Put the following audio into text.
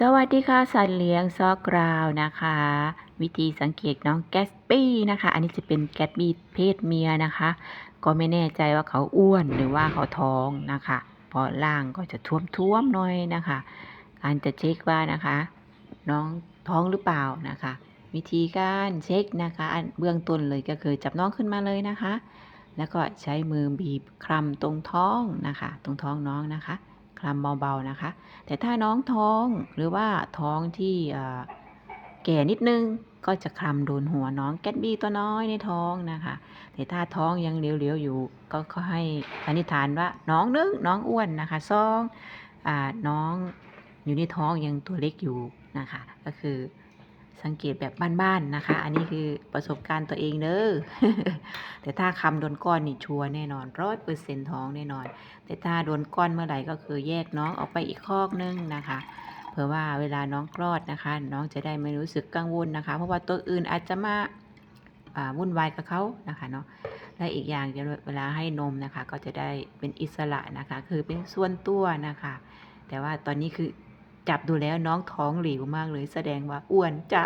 สวัสดีค่ะ สัตว์เลี้ยงซอกกราวนะคะ วิธีสังเกตน้องแกสปี้นะคะ อันนี้จะเป็นแกสบี้เพศเมียนะคะ ก็ไม่แน่ใจว่าเขาอ้วนหรือว่าเขาท้องนะคะ เพราะล่างก็จะท่วมๆหน่อยนะคะ การจะเช็คว่านะคะ น้องท้องหรือเปล่านะคะ วิธีการเช็คนะคะเบื้องต้นเลยก็คือจับน้องขึ้นมาเลยนะคะ แล้วก็ใช้มือบีบคลำตรงท้องนะคะ ตรงท้องน้องนะคะ คลำเบาๆนะคะ แต่ถ้าน้องท้องหรือว่าท้องที่แก่นิดนึงก็จะคลำโดนหัวน้องแกตบี้ตัวน้อยในท้องนะคะ แต่ถ้าท้องยังเหลวๆอยู่ ก็ขอให้อนิษฐานว่าน้องนึงน้องอ้วนนะคะซองอน้องอยู่ในท้องยังตัวเล็กอยู่นะคะ ก็คือ สังเกตแบบบ้านๆนะคะ อันนี้คือประสบการณ์ตัวเองเด้อแต่ถ้าคำโดนก้อนนี่ชัวร์แน่นอนร้อยเปอร์เซ็นต์ท้องแน่นอน แต่ถ้าโดนก้อนเมื่อไหร่ก็คือแยกน้องออกไปอีกคอกนึงนะคะเผื่อว่าเวลาน้องคลอดนะคะ น้องจะได้ไม่รู้สึกกังวลนะคะ เพราะว่าตัวอื่นอาจจะมาวุ่นวายกับเขานะคะเนาะและอีกอย่างเวเวลาให้นมนะคะ ก็จะได้เป็นอิสระนะคะ คือเป็นส่วนตัวนะคะ แต่ว่าตอนนี้คือ จับดูแล้วน้องท้องเหลวมากเลย แสดงว่าอ้วนจ้า